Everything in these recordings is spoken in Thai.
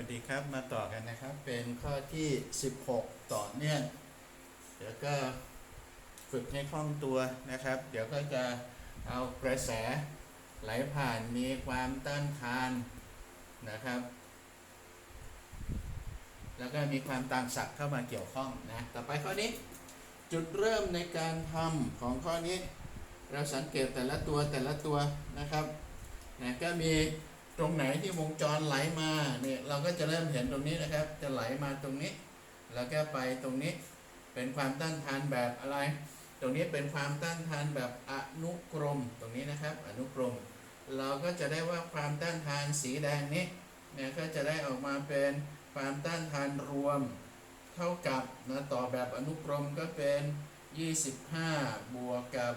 วัสดีครับมาต่อกันนะครับ เป็นข้อที่ 16 ต่อเนื่องเดี๋ยวก็ฝึกให้คล่องตัวนะครับ เดี๋ยวก็จะเอากระแสไหลผ่านมีความต้านทานนะครับ แล้วก็มีความต่างศักย์เข้ามาเกี่ยวข้องนะต่อไปข้อนี้จุดเริ่มในการทำของข้อนี้ เราสังเกตแต่ละตัวแต่ละตัวนะครับนะก็มี ตรงไหนที่วงจรไหลมาเนี่ยเราก็จะเริ่มเห็นตรงนี้นะครับ จะไหลมาตรงนี้ แล้วก็ไปตรงนี้เป็นความต้านทานแบบอะไร ตรงนี้เป็นความต้านทานแบบอนุกรมตรงนี้นะครับ อนุกรม เราก็จะได้ว่าความต้านทานสีแดงนี้เนี่ยก็จะได้ออกมาเป็นความต้านทานรวม เท่ากับนะต่อแบบอนุกรมก็เป็น 25 บวกกับ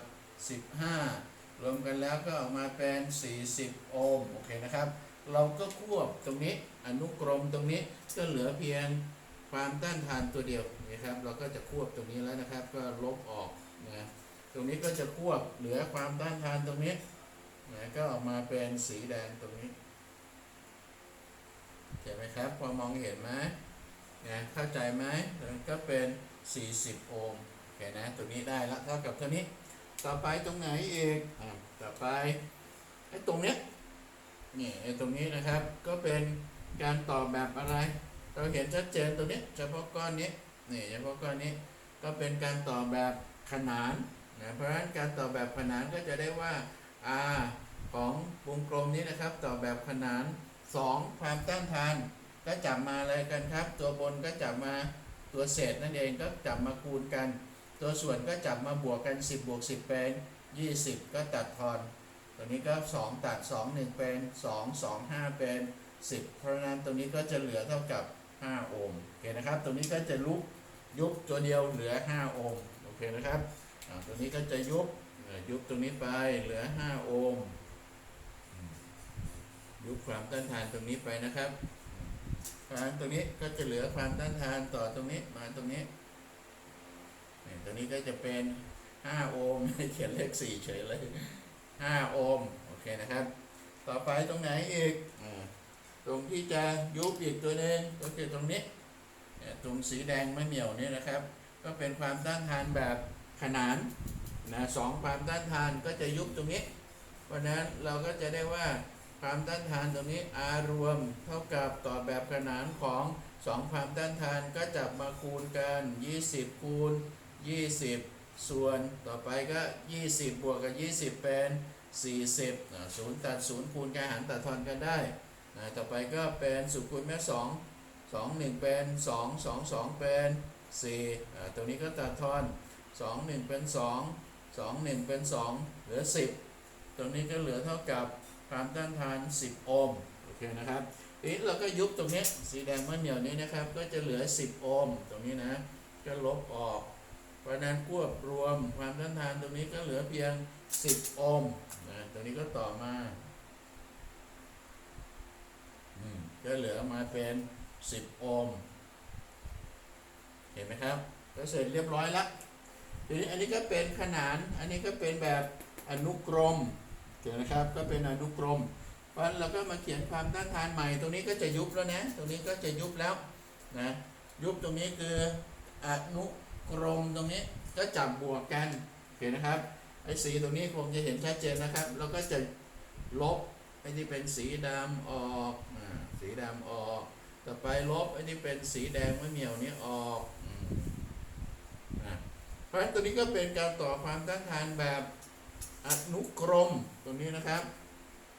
15 รวมกันแล้วก็ออกมาเป็น 40 โอห์ม โอเคนะครับ เราก็ควบตรงนี้อนุกรมตรงนี้ก็เหลือเพียงความต้านทานตัวเดียวนะครับ เราก็จะควบตรงนี้แล้วนะครับ ก็ลบออกนะ ตรงนี้ก็จะควบเหลือความต้านทานตรงนี้นะก็ออกมาเป็นสีแดงตรงนี้เห็นไหมครับพอมองเห็นไหมนะเข้าใจไหมก็เป็น 40 โอห์มโอเคนะ ตรงนี้ได้ละเท่ากับเท่านี้ ต่อไปตรงไหนอีกอ่าต่อไปไอ้ตรงเนี้ยนี่ไอ้ตรงนี้นะครับ ก็เป็นการต่อแบบอะไร เราเห็นชัดเจนตรงนี้เฉพาะก้อนนี้นี่เฉพาะก้อนนี้ก็เป็นการต่อแบบขนานนะเพราะฉะนั้นการต่อแบบขนานก็จะได้ว่า r ของวงกลมนี้นะครับต่อแบบขนาน 2 ความต้านทาน ก็จับมาอะไรกันครับ ตัวบนก็จับมาตัวเศษนั่นเองก็จับมาคูณกัน ตัวส่วนก็จับมาบวกกัน 10บวก10 เป็น 20 ก็ตัดทอน ตัวนี้ก็ 2 ตัด 2 1 เป็น 2 2 5 เป็น 10 เพราะนั้นตรงนี้ก็จะเหลือเท่ากับ 5 โอห์มโอเคนะครับตรงนี้ก็จะลุกยุบตัวเดียวเหลือ 5 โอห์มโอเคนะครับตัวนี้ก็จะยุบยุบตรงนี้ไปเหลือ 5 โอห์มยุบความต้านทานตรงนี้ไปนะครับมเพราะนั้นตรงนี้ก็จะเหลือความต้านทานต่อตรงนี้มาตรงนี้ ตัวนี้ก็จะเป็น 5 โอห์มเขียนเลข 4 เฉยเลย 5 โอห์มโอเคนะครับ ต่อไปตรงไหนอีกอตรงที่จะยุบอีกตัวหนึ่งก็คือตรงนี้ตรงสีแดงไมะเหมี่ยวนี่นะครับ ก็เป็นความต้านทานแบบขนานนะสองความต้านทานก็จะยุบตรงนี้ เพราะฉะนั้นเราก็จะได้ว่าความต้านทานตรงนี้ R รวมเท่ากับต่อแบบขนานของ 2 ความต้านทานก็จับมาคูณกัน 20 คูณ 20 ส่วนต่อไปก็ 20 บวกกับ 20 เป็น 40อ่าศูนย์ตัดศูนย์คูณกันหารตัดทอนกันได้นะต่อไปก็เป็นศูนย์คูณแม่2 2 1เป็น2 2 2เป็น4อ่ตรงนี้ก็ตัดทอน2 1เป็น2 2 1เป็น2เหลือ10ตรงนี้ก็เหลือเท่ากับความต้านทาน10โอห์มโอเคนะครับทีนี้เราก็ยุบตรงนี้สีแดงมะเหนียวนี้นะครับ ก็จะเหลือ10โอห์มตรงนี้นะ ก็ลบออก ราะนั้นควบรวมความต้านทานตรงนี้ก็เหลือเพียง 10 โอห์มนะตรงนี้ก็ต่อมาก็เหลือมาเป็น 10 โอห์มเห็นไหมครับ ก็เสร็จเรียบร้อยละทีนี้อันนี้ก็เป็นขนานอันนี้ก็เป็นแบบอนุกรมเห็นไหมครับก็เป็นอนุกรมเพราะเราก็มาเขียนความต้านทานใหม่ ตรงนี้ก็จะยุบแล้วนะ ตรงนี้ก็จะยุบแล้วนะยุบตรงนี้คืออนุ กรมตรงนี้ก็จับบวกกันเห็นนะครับไอ้สีตรงนี้คงจะเห็นชัดเจนนะครับ แล้วก็จะลบไอ้ที่เป็นสีดำออกสีดำออก ต่อไปลบไอ้ที่เป็นสีแดงมะเหมี่ยวนี้ออกอืมอะเพราะฉะนั้นตัวนี้ก็เป็นการต่อความต้านทานแบบอนุกรมตรงนี้นะครับ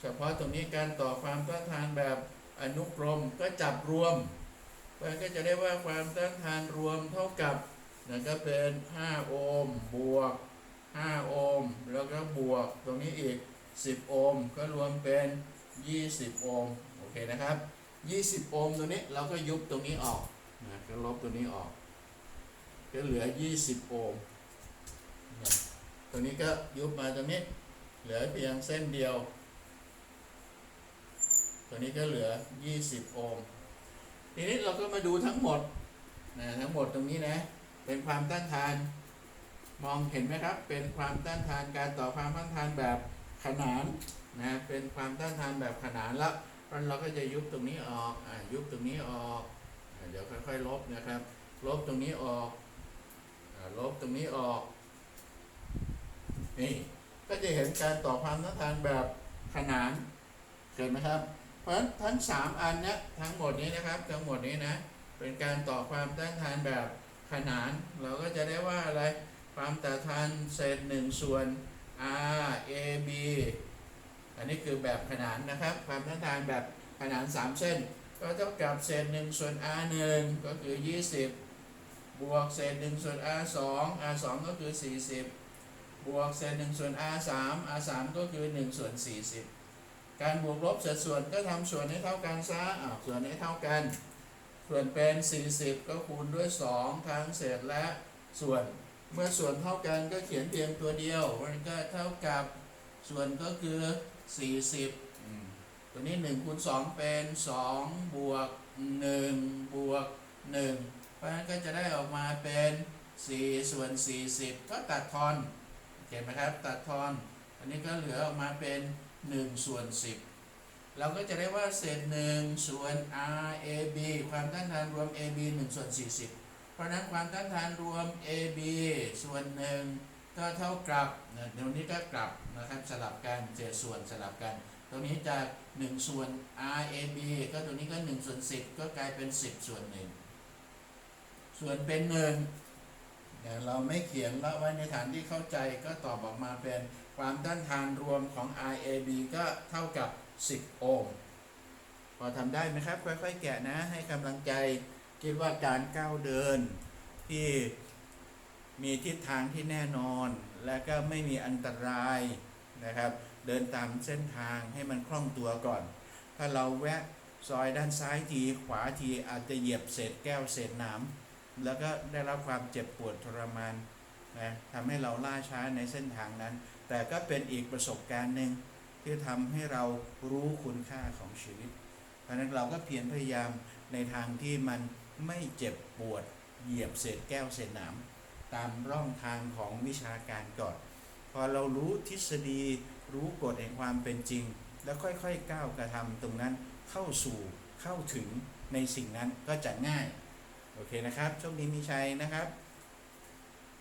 เฉพาะตรงนี้การต่อความต้านทานแบบอนุกรมก็จับรวมมันก็จะได้ว่าความต้านทานรวมเท่ากับ นะก็เป็น5โอห์มบวก5โอห์มแล้วก็บวกตรงนี้อีก 10 โอห์มก็รวมเป็น 20 โอห์มโอเคนะครับ 20 โอห์มตัวนี้เราก็ยุบตรงนี้ออกนะก็ลบตัวนี้ออก ก็เหลือ 20 โอห์มตรงนี้ก็ยุบมาตรงนี้ เหลือเพียงเส้นเดียว ตัวนี้ก็เหลือ 20 โอห์มทีนี้เราก็มาดูทั้งหมดนะทั้งหมดตรงนี้นะ เป็นความต้านทานมองเห็นไหมครับ เป็นความต้านทานการต่อความต้านทานแบบขนานนะเป็นความต้านทานแบบขนานแล้วเพราะนั้นเราก็จะยุบตรงนี้ออกอ่ายุบตรงนี้ออกเดี๋ยวค่อยๆลบนะครับ ลบตรงนี้ออกอลบตรงนี้ออกนี่ก็จะเห็นการต่อความต้านทานแบบขนานเห็นไหมครับ เพราะฉะนั้นทั้งสามอันเนี้ยทั้งหมดนี้นะครับทั้งหมดนี้นะเป็นการต่อความต้านทานแบบ ขนานเราก็จะได้ว่าอะไรความต้านทานเศษหนึ่งส่วน r a b อันนี้คือแบบขนานนะครับ ความต้านทานแบบขนานสามเส้น ก็เท่ากับเศษหนึ่งส่วน r หนึ่งก็คือ 20 บวกเศษหนึ่งส่วน r สอง r สองก็คือ 40 บวกเศษหนึ่งส่วน r สาม r สามก็คือหนึ่งส่วน 40 การบวกลบเศษส่วนก็ทำส่วนให้เท่ากันซะส่วนให้เท่ากัน ส่วนเป็น 40 ก็คูณด้วย 2 ทั้งเศษและส่วน เมื่อส่วนเท่ากันก็เขียนเพียงตัวเดียว มันก็เท่ากับส่วนก็คือ 40 ตัวนี้1คูณ2เป็น 2 บวก 1 บวก 1 เพราะฉะนั้นก็จะได้ออกมาเป็น 4 ส่วน 40 ก็ตัดทอนเห็นไหมครับ ตัดทอน อันนี้ก็เหลือออกมาเป็น 1 ส่วน 10 เราก็จะได้ว่าเศษ1ส่วน r a b ความต้านทานรวม a b 1ส่วน40 เพราะนั้นความต้านทานรวม a b ส่วนหนึ่งก็เท่ากับเดี๋ยวนี้ก็กลับนะครับสลับกันเศษส่วนสลับกัน ตรงนี้จาก 1 ส่วน r a b ก็ตรงนี้ก็1ส่วน10 ก็กลายเป็น 10 ส่วน1ส่วนเป็น1เดี๋ยวเราไม่เขียนแล้วไว้ในฐานที่เข้าใจก็ตอบออกมาเป็นความต้านทานรวมของ RAB ก็เท่ากับ 10 โอห์ม พอทำได้ไหมครับ ค่อยๆ แกะนะ ให้กำลังใจ คิดว่าการก้าวเดินที่มีทิศทางที่แน่นอน และก็ไม่มีอันตรายนะครับ เดินตามเส้นทางให้มันคล่องตัวก่อน ถ้าเราแวะซอยด้านซ้ายทีขวาทีอาจจะเหยียบเศษแก้วเศษน้ำแล้วก็ได้รับความเจ็บปวดทรมานนะทำให้เราล่าช้าในเส้นทางนั้น แต่ก็เป็นอีกประสบการณ์หนึ่ง ที่ทำให้เรารู้คุณค่าของชีวิต เพราะนั้นเราก็เพียรพยายามในทางที่มันไม่เจ็บปวด เหยียบเศษแก้วเศษหนามตามร่องทางของวิชาการก่อน พอเรารู้ทฤษฎีรู้กฎแห่งความเป็นจริง แล้วค่อยๆก้าวกระทำตรงนั้นเข้าสู่เข้าถึงในสิ่งนั้นก็จะง่าย โอเคนะครับโชคดีมีชัยนะครับ